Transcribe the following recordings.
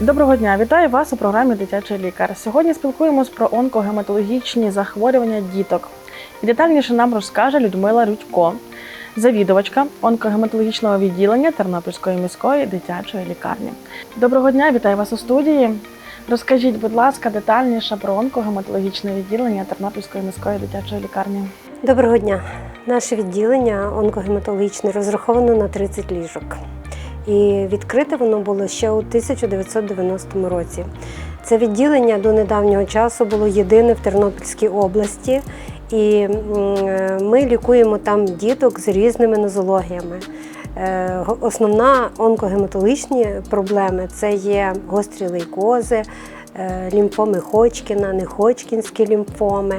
Доброго дня, вітаю вас у програмі Дитячий лікар. Сьогодні спілкуємось про онкогематологічні захворювання діток. І детальніше нам розкаже Людмила Рудько, завідувачка онкогематологічного відділення Тернопільської міської дитячої лікарні. Доброго дня, вітаю вас у студії. Розкажіть, будь ласка, детальніше про онкогематологічне відділення Тернопільської міської дитячої лікарні. Доброго дня. Наше відділення онкогематологічне розраховано на 30 ліжок. І відкрите воно було ще у 1990 році. Це відділення до недавнього часу було єдине в Тернопільській області, і е, ми лікуємо там діток з різними нозологіями. Е, Основна онкогематологічні проблеми це є гострі лейкози, е, лімфоми Ходжкіна, неходжкінські лімфоми,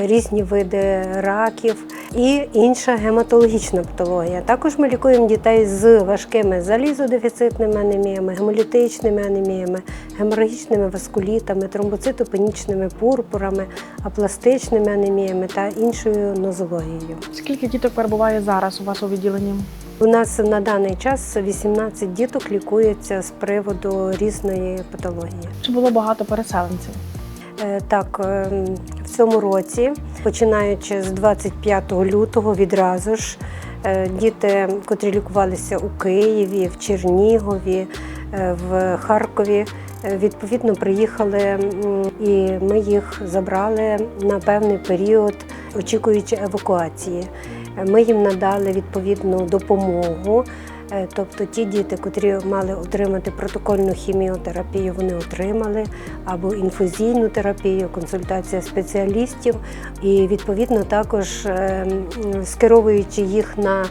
різні види раків і інша гематологічна патологія. Також ми лікуємо дітей з важкими залізодефіцитними анеміями, гемолітичними анеміями, геморрагічними васкулітами, тромбоцитопенічними пурпурами, апластичними анеміями та іншою нозологією. Скільки діток перебуває зараз у вас у відділенні? У нас на даний час 18 діток лікується з приводу різної патології. Чи було багато переселенців? Е, Так, е, в цьому році, починаючи з 25 лютого, відразу ж е, діти, котрі лікувалися у Києві, в Чернігові, в Харкові, відповідно приїхали і ми їх забрали на певний період, очікуючи евакуації. Ми їм надали відповідну допомогу. Е, Тобто ті діти, котрі мали отримати протокольну хіміотерапію, вони отримали або інфузійну терапію, консультація спеціалістів, і відповідно також е, скеровуючи їх на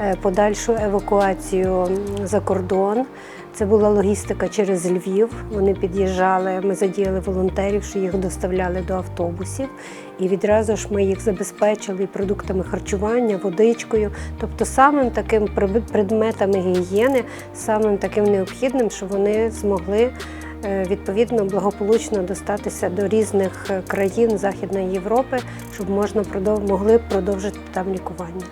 е, подальшу евакуацію за кордон. Це була логістика через Львів. Вони під'їжджали. Ми задіяли волонтерів, що їх доставляли до автобусів, і відразу ж ми їх забезпечили продуктами харчування, водичкою, тобто самим таким пред- предметами гігієни, самим таким необхідним, щоб вони змогли е, відповідно благополучно достатися до різних е, країн Західної Європи, щоб можна могли продовжити там лікування.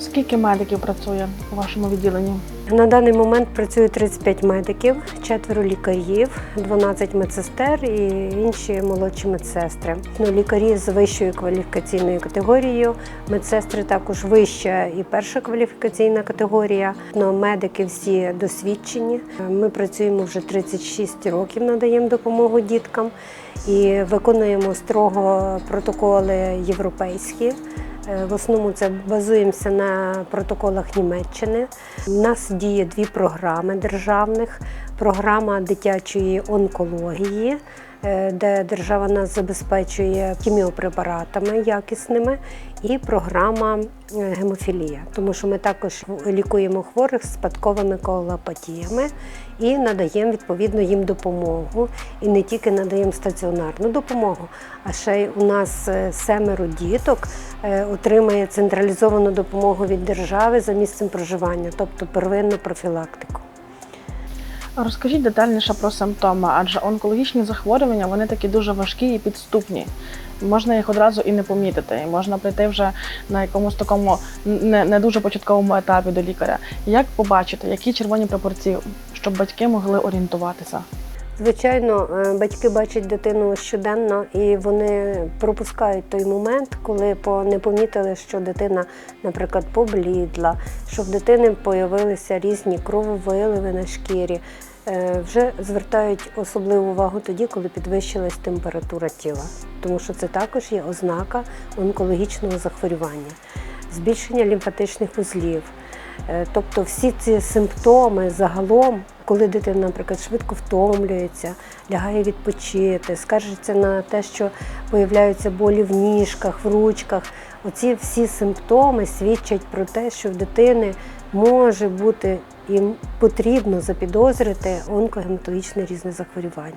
Скільки медиків працює у вашому відділенні? На даний момент працює 35 медиків, четверо лікарів, 12 медсестер і інші молодші медсестри. Ну, лікарі з вищою кваліфікаційною категорією, медсестри також вища і перша кваліфікаційна категорія. Ну, медики всі досвідчені. Ми працюємо вже 36 років, надаємо допомогу діткам і виконуємо строго протоколи європейські. Е, В основному це базуємося на протоколах Німеччини. У нас діє дві програми державних: програма дитячої онкології, е, де держава нас забезпечує хіміопрепаратами якісними, і програма е, гемофілія, тому що ми також лікуємо хворих з спадковими коагулопатіями і надаємо відповідно їм допомогу. І не тільки надаємо стаціонарну допомогу, а ще й у нас е, семеро діток отримає централізовану допомогу від держави за місцем проживання, тобто первинну профілактику. Розкажіть детальніше про симптоми, адже онкологічні захворювання вони такі дуже важкі і підступні. Можна їх одразу і не помітити, і можна прийти вже на якомусь такому не, не дуже початковому етапі до лікаря. Як побачити, які червоні пропорції, щоб батьки могли орієнтуватися? Звичайно, е, батьки бачать дитину щоденно і вони пропускають той момент, коли не помітили, що дитина, наприклад, поблідла, що в дитини появилися різні крововиливи на шкірі. Е, Вже звертають особливу увагу тоді, коли підвищилась температура тіла, тому що це також є ознака онкологічного захворювання, збільшення лімфатичних вузлів. Е, Тобто всі ці симптоми загалом, коли дитина, наприклад, швидко втомлюється, лягає відпочити, скаржиться на те, що появляються болі в ніжках, в ручках. Оці всі симптоми свідчать про те, що в дитини може бути і потрібно запідозрити онкогематологічне різне захворювання.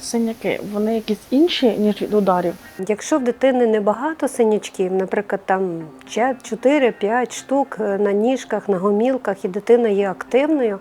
Синяки, вони якісь інші, ніж від ударів. Якщо в дитини небагато синячків, наприклад, там 4-5 штук е, на ніжках, на гомілках, і дитина є активною,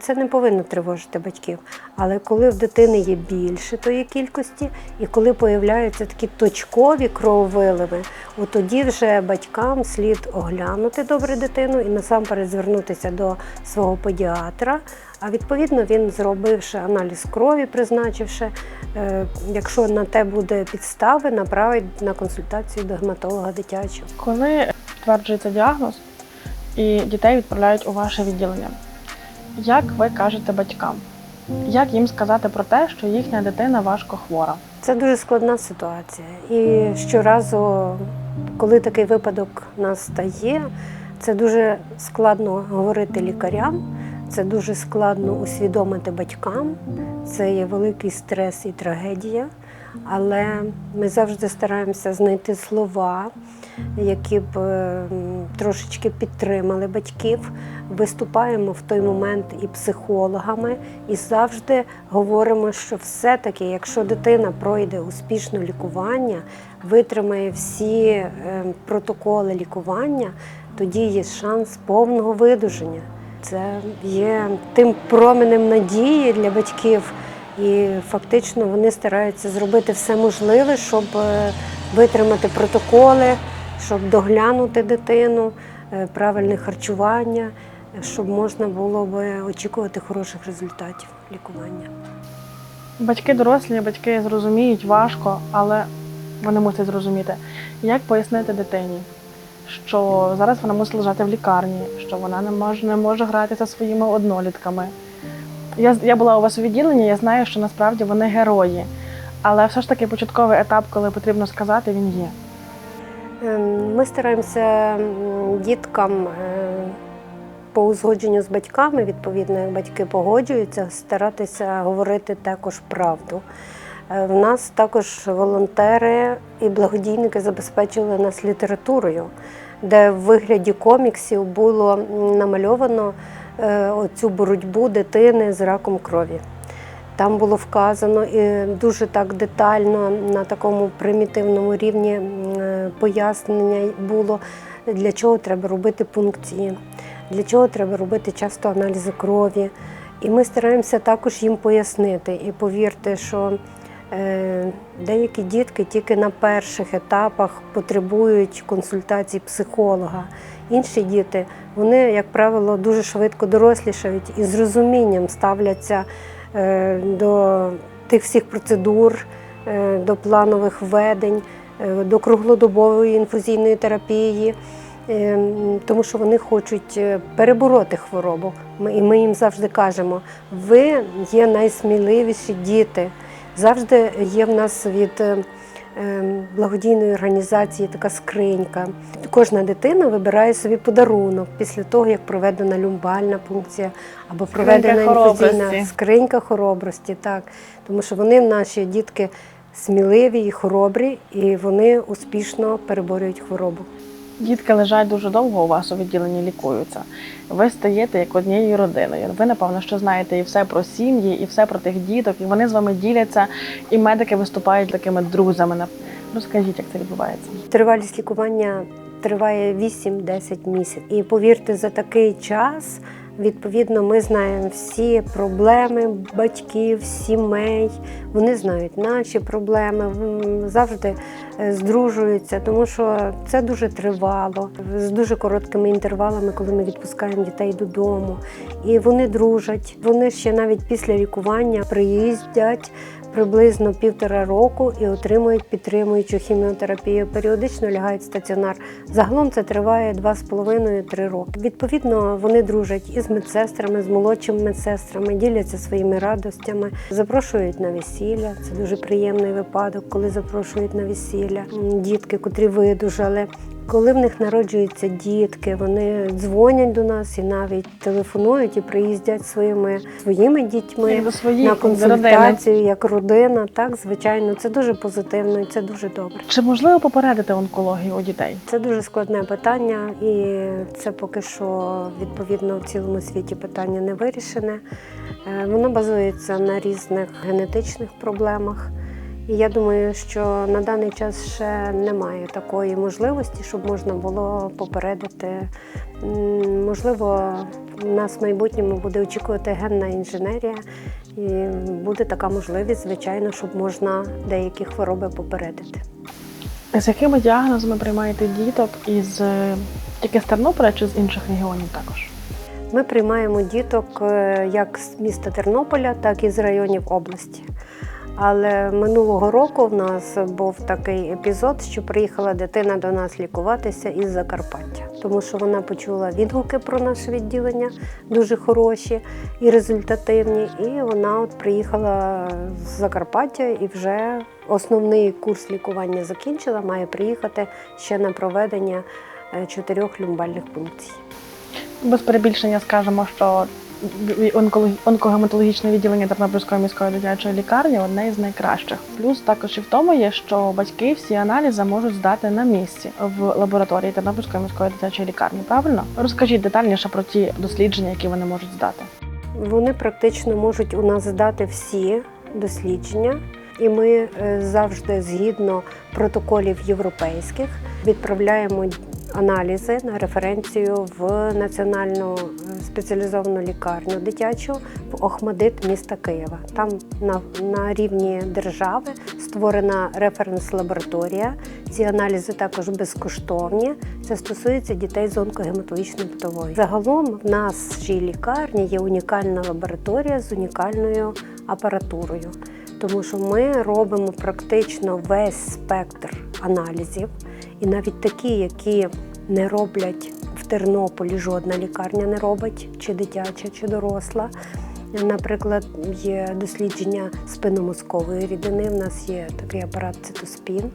це не повинно тривожити батьків. Але коли в дитини є більше тої кількості, і коли появляються такі точкові крововиливи, от тоді вже батькам слід оглянути добре дитину і насамперед звернутися до свого педіатра. А відповідно він, зробивши аналіз крові, призначивши, е, якщо на те буде підстави, направить на консультацію до гематолога дитячого. Коли підтверджується діагноз і дітей відправляють у ваше відділення, як ви кажете батькам? Як їм сказати про те, що їхня дитина важко хвора? Це дуже складна ситуація. І щоразу, коли такий випадок настає, це дуже складно говорити лікарям, це дуже складно усвідомити батькам. Це є великий стрес і трагедія. Але ми завжди стараємося знайти слова, які б е, трошечки підтримали батьків. Виступаємо в той момент і психологами, і завжди говоримо, що все-таки, якщо дитина пройде успішне лікування, витримає всі е, протоколи лікування, тоді є шанс повного видуження. Це є тим променем надії для батьків. І фактично вони стараються зробити все можливе, щоб е, витримати протоколи, щоб доглянути дитину, е, правильне харчування, щоб можна було би очікувати хороших результатів лікування. Батьки дорослі, батьки зрозуміють важко, але вони мусять зрозуміти, як пояснити дитині, що зараз вона мусить лежати в лікарні, що вона не може, не може гратися своїми однолітками. Я, я була у вас у відділенні, я знаю, що насправді вони герої. Але все ж таки початковий етап, коли потрібно сказати, він є. Ем, Ми стараємося діткам е, по узгодженню з батьками, відповідно, як батьки погоджуються, старатися говорити також правду. Е, В нас також волонтери і благодійники забезпечили нас літературою, де в вигляді коміксів було намальовано е, оцю боротьбу дитини з раком крові. Там було вказано і дуже так детально на такому примітивному рівні пояснення було, для чого треба робити пункції, для чого треба робити часто аналізи крові. І ми стараємося також їм пояснити. І повірте, що е, деякі дітки тільки на перших етапах потребують консультацій психолога. Інші діти, вони, як правило, дуже швидко дорослішають і з розумінням ставляться е, до тих всіх процедур, е, до планових введень, до круглодобової інфузійної терапії, е, тому що вони хочуть е, перебороти хворобу. І ми їм завжди кажемо: ви є найсміливіші діти. Завжди є в нас від е, е, благодійної організації така скринька. Кожна дитина вибирає собі подарунок після того, як проведена люмбальна пункція або проведена хоробрості. інфузійна скринька хоробрості. Так, тому що вони наші дітки сміливі і хоробрі, і вони успішно переборюють хворобу. Дітки лежать дуже довго у вас у відділенні лікуються. Ви стаєте як однією родиною. Ви, напевно, що знаєте і все про сім'ї, і все про тих діток, і вони з вами діляться, і медики виступають такими друзями. Розкажіть, як це відбувається. Тривалість лікування триває 8-10 місяців. І повірте, за такий час, відповідно, ми знаємо всі проблеми батьків, сімей. Вони знають наші проблеми, завжди здружуються, тому що це дуже тривало, з дуже короткими інтервалами, коли ми відпускаємо дітей додому. І вони дружать. Вони ще навіть після лікування приїздять приблизно півтора року і отримують підтримуючу хіміотерапію. Періодично лягають в стаціонар. Загалом це триває 2,5-3 роки. Відповідно, вони дружать із медсестрами, з молодшими медсестрами, діляться своїми радостями, запрошують на весілля. Це дуже приємний випадок, коли запрошують на весілля М, дітки, котрі видужали. Коли в них народжуються дітки, вони дзвонять до нас і навіть телефонують і приїздять своїми своїми дітьми до своїх, на родини. консультацію як родина. Так, звичайно, це дуже позитивно і це дуже добре. Чи можливо попередити онкологію у дітей? Це дуже складне питання, і це поки що відповідно в цілому світі питання не вирішене. Е, Воно базується на різних генетичних проблемах. І я думаю, що на даний час ще немає такої можливості, щоб можна було попередити. Можливо, нас в майбутньому буде очікувати генна інженерія, І буде така можливість, звичайно, щоб можна деякі хвороби попередити. З якими діагнозами приймаєте діток із тільки з Тернополя чи з інших регіонів також? Ми приймаємо діток е, як з міста Тернополя, так і з районів області. Але минулого року в нас був такий епізод, що приїхала дитина до нас лікуватися із Закарпаття, тому що вона почула відгуки про наше відділення дуже хороші і результативні. І вона от приїхала з Закарпаття і вже основний курс лікування закінчила. Має приїхати ще на проведення е, чотирьох люмбальних пункцій. Без перебільшення скажемо, що онкогематологічне відділення Тернопільської міської дитячої лікарні одне із найкращих. Плюс також і в тому є, що батьки всі аналізи можуть здати на місці в лабораторії Тернопільської міської дитячої лікарні. Правильно? Розкажіть детальніше про ті дослідження, які вони можуть здати. Вони практично можуть у нас здати всі дослідження, і ми е, завжди згідно протоколів європейських відправляємо аналізи на референцію в національну е, спеціалізовану лікарню дитячу в Охмадит міста Києва. Там на, на рівні держави створена референс-лабораторія. Ці аналізи також безкоштовні. Це стосується дітей з онкогематологічною патологією. Загалом в нашій лікарні є унікальна лабораторія з унікальною апаратурою, тому що ми робимо практично весь спектр аналізів, і навіть такі, які не роблять в Тернополі, жодна лікарня не робить, чи дитяча, чи доросла. Наприклад, є дослідження спинномозкової рідини. В нас є такий апарат цитоспін.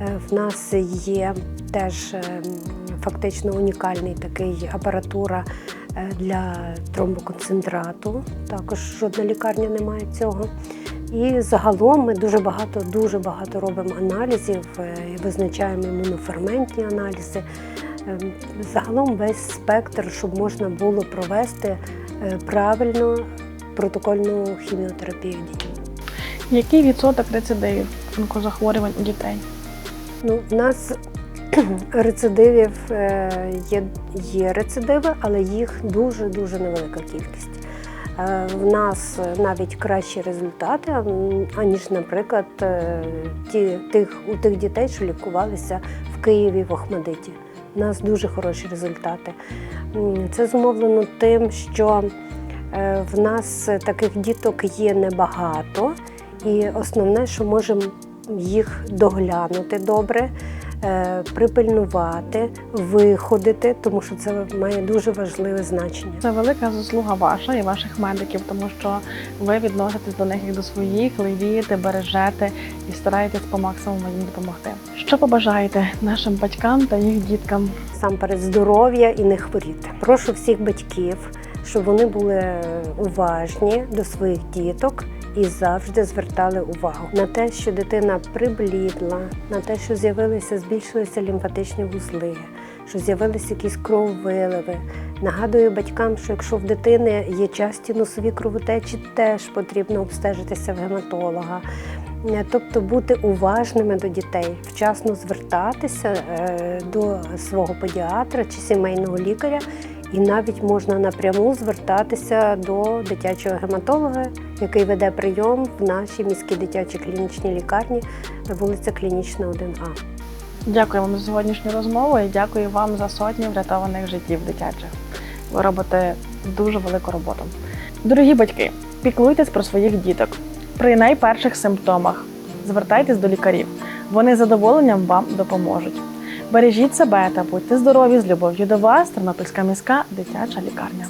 Е, В нас є теж е, фактично унікальний такий апаратура е, для тромбоконцентрату. Також жодна лікарня не має цього. І загалом ми дуже багато, дуже багато робимо аналізів, е, визначаємо імуноферментні аналізи. Е, Загалом весь спектр, щоб можна було провести е, правильно протокольну хіміотерапію дітям. Який відсоток рецидивів онкозахворювань у дітей? Ну, в нас рецидивів е, є, є рецидиви, але їх дуже дуже невелика кількість. Е, В нас навіть кращі результати, аніж, наприклад, е, ті, тих, у тих дітей, що лікувалися в Києві в Охмадиті. У нас дуже хороші результати. Це зумовлено тим, що е, в нас таких діток є небагато, і основне, що можемо їх доглянути добре, е, припильнувати, виходити, тому що це має дуже важливе значення. Це велика заслуга ваша і ваших медиків, тому що ви відноситесь до них як до своїх, левієте, бережете і стараєтесь по максимуму їм допомогти. Що побажаєте нашим батькам та їх діткам? Сам перед здоров'я і не хворіти. Прошу всіх батьків, щоб вони були уважні до своїх діток. І завжди звертали увагу на те, що дитина приблідла, на те, що з'явилися, збільшилися лімфатичні вузли, що з'явилися якісь крововиливи. Нагадую батькам, що якщо в дитини є часті носові кровотечі, теж потрібно обстежитися в гематолога. Тобто бути уважними до дітей, вчасно звертатися е, до свого педіатра чи сімейного лікаря, і навіть можна напряму звертатися до дитячого гематолога, який веде прийом в нашій міській дитячій клінічній лікарні, вулиця Клінічна 1А. Дякую вам за сьогоднішню розмову і дякую вам за сотні врятованих життів дитячих. Ви робите дуже велику роботу. Дорогі батьки, піклуйтесь про своїх діток. При найперших симптомах звертайтесь до лікарів. Вони з задоволенням вам допоможуть. Бережіть себе та будьте здорові з любов'ю до вас, Тернопільська міська дитяча лікарня.